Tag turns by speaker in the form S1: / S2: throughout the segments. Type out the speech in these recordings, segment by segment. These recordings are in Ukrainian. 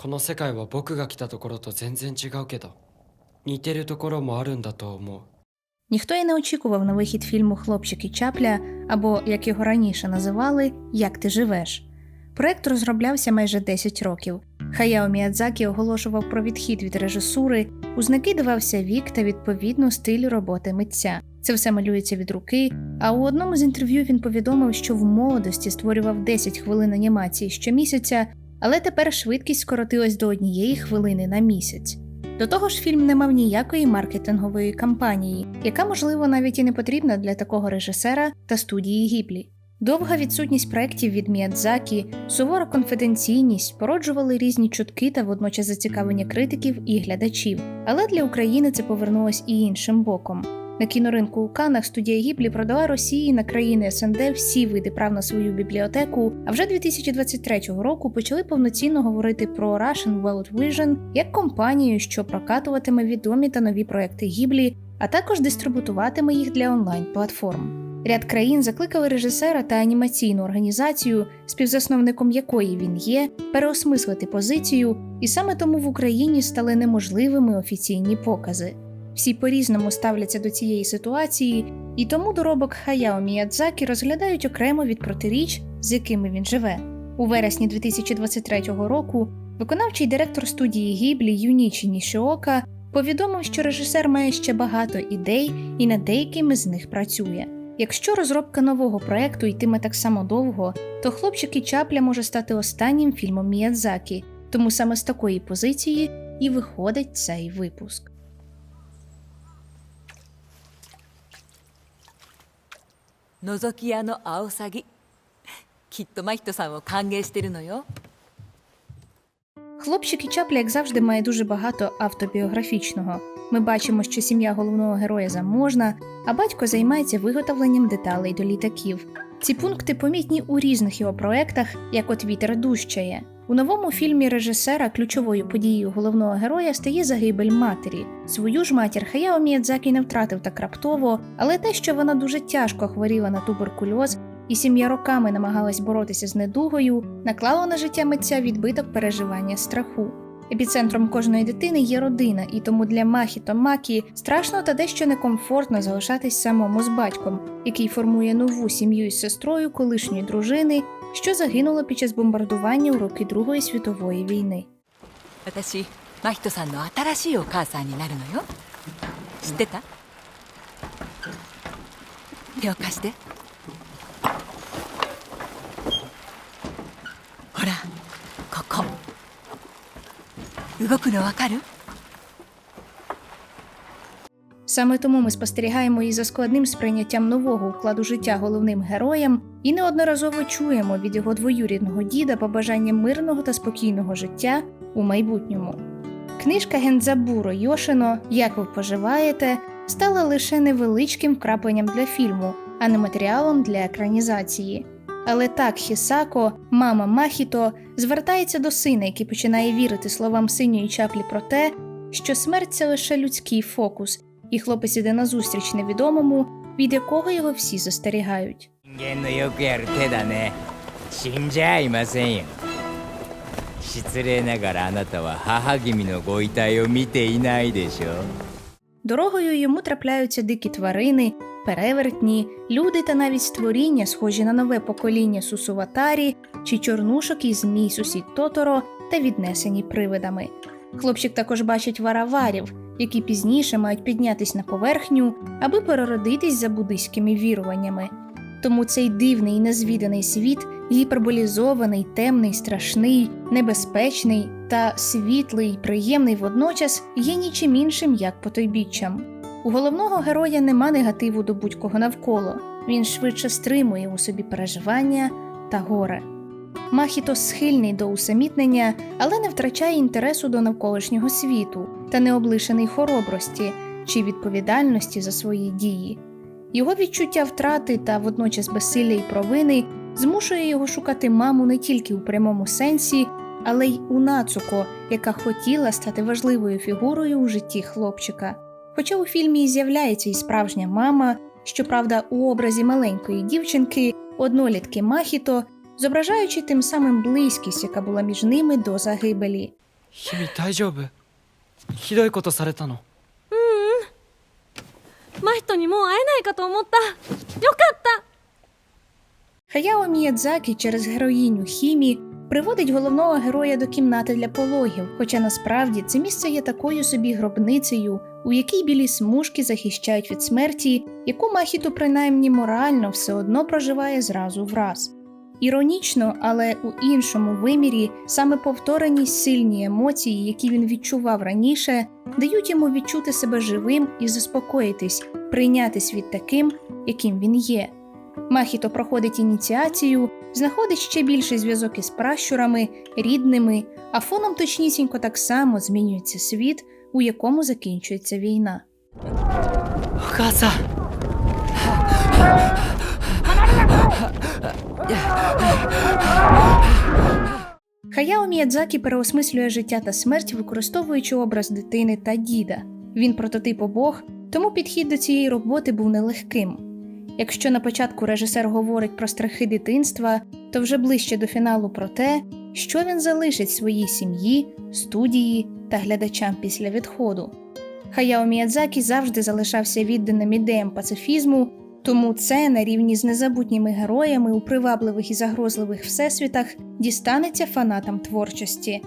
S1: この世界は僕が来たところと全然違うけど似てるところもあるんだと思う
S2: Ніхто і не очікував на вихід фільму Хлопчик і Чапля або, як його раніше називали, Як ти живеш. Проект розроблявся майже 10 років. Хаяо Міядзакі оголошував про відхід від режисури, у знаки давався вік та відповідно стиль роботи митця. Це все малюється від руки. А у одному з інтерв'ю він повідомив, що в молодості створював 10 хвилин анімації щомісяця, але тепер швидкість скоротилась до однієї хвилини на місяць. До того ж, фільм не мав ніякої маркетингової кампанії, яка, можливо, навіть і не потрібна для такого режисера та студії Гіблі. Довга відсутність проєктів від Міядзакі, сувора конфіденційність породжували різні чутки та водночас зацікавлення критиків і глядачів. Але для України це повернулось і іншим боком. На кіноринку у Канах студія Гіблі продала Росії на країни СНД всі види прав на свою бібліотеку. А вже 2023 року почали повноцінно говорити про Russian World Vision як компанію, що прокатуватиме відомі та нові проекти Гіблі, а також дистрибутуватиме їх для онлайн-платформ. Ряд країн закликали режисера та анімаційну організацію, співзасновником якої він є, переосмислити позицію, і саме тому в Україні стали неможливими офіційні покази. Всі по-різному ставляться до цієї ситуації, і тому доробок Хаяо Міядзакі розглядають окремо від протиріч, з якими він живе. У вересні 2023 року виконавчий директор студії Гіблі Юнічі Нішіока повідомив, що режисер має ще багато ідей і над деякими з них працює. Якщо розробка нового проекту йтиме так само довго, то хлопчик і чапля може стати останнім фільмом Міядзакі, тому саме з такої позиції і виходить цей випуск.
S3: 覗き屋のアオサギきっと真人さんを歓迎してるのよ
S2: Хлопчик і чапля, як завжди, має дуже багато автобіографічного. Ми бачимо, що сім'я головного героя заможна, а батько займається виготовленням деталей до літаків. Ці пункти помітні у різних його проектах, як от вітер дужчає. У новому фільмі режисера ключовою подією головного героя стає загибель матері. Свою ж матір Хаяо Міядзакі не втратив так раптово, але те, що вона дуже тяжко хворіла на туберкульоз, і сім'я роками намагалась боротися з недугою, наклало на життя митця відбиток переживання страху. Епіцентром кожної дитини є родина, і тому для Махіто Макі страшно та дещо некомфортно залишатись самому з батьком, який формує нову сім'ю із сестрою колишньої дружини, що загинула під час бомбардування у роки Другої світової війни.
S3: 私真人さんの新しいお母さんになるのよ知ってた手を貸してほらここ動くのわかる
S2: Саме тому ми спостерігаємо і за складним сприйняттям нового укладу життя головним героям і неодноразово чуємо від його двоюрідного діда побажання мирного та спокійного життя у майбутньому. Книжка Гензабуро Йошино Як ви поживаєте стала лише невеличким вкрапленням для фільму, а не матеріалом для екранізації. Але так Хісако, мама Махіто, звертається до сина, який починає вірити словам синьої чаплі про те, що смерть це лише людський фокус, і хлопець іде назустріч невідомому, від якого його всі застерігають. Дорогою йому трапляються дикі тварини, перевертні, люди та навіть створіння, схожі на нове покоління сусуватарі чи чорнушок із Мій сусід Тоторо та віднесені привидами. Хлопчик також бачить вараварів, які пізніше мають піднятись на поверхню, аби переродитись за буддийськими віруваннями. Тому цей дивний і незвіданий світ гіперболізований, темний, страшний, небезпечний та світлий, приємний водночас є нічим іншим, як потойбіччям. У головного героя нема негативу до будь-кого навколо, він швидше стримує у собі переживання та горе. Махіто схильний до усамітнення, але не втрачає інтересу до навколишнього світу та не облишений хоробрості чи відповідальності за свої дії. Його відчуття втрати та водночас безсилля й провини змушує його шукати маму не тільки у прямому сенсі, але й у Нацуко, яка хотіла стати важливою фігурою у житті хлопчика. Хоча у фільмі і з'являється і справжня мама, щоправда, у образі маленької дівчинки, однолітки Махіто, зображаючи тим самим близькість, яка була між ними до загибелі.
S4: Хімі, тайджоби. Хідой кото саретано. Махто ні мо аенайка то
S2: Хаяо Міядзакі через героїню Хімі приводить головного героя до кімнати для пологів, хоча насправді це місце є такою собі гробницею, у якій білі смужки захищають від смерті, яку махіту, принаймні морально все одно проживає зразу в раз. Іронічно, але у іншому вимірі саме повторені сильні емоції, які він відчував раніше, дають йому відчути себе живим і заспокоїтись, прийняти світ таким, яким він є. Махіто проходить ініціацію, знаходить ще більший зв'язок із пращурами, рідними, а фоном точнісінько так само змінюється світ, у якому закінчується війна.
S1: Каса!
S2: Хаяо Міядзакі переосмислює життя та смерть, використовуючи образ дитини та діда. Він прототип обох, тому підхід до цієї роботи був нелегким. Якщо на початку режисер говорить про страхи дитинства, то вже ближче до фіналу про те, що він залишить своїй сім'ї, студії та глядачам після відходу. Хаяо Міядзакі завжди залишався відданим ідеям пацифізму, тому це на рівні з незабутніми героями у привабливих і загрозливих всесвітах дістанеться фанатам творчості.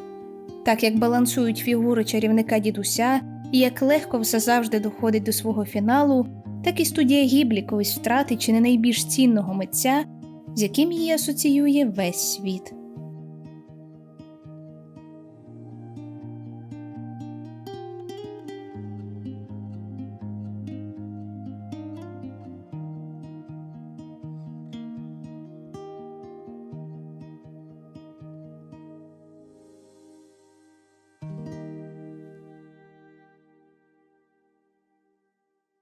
S2: Так як балансують фігури чарівника дідуся, і як легко все завжди доходить до свого фіналу, так і студія Гіблі колись втратить чи не найбільш цінного митця, з яким її асоціює весь світ.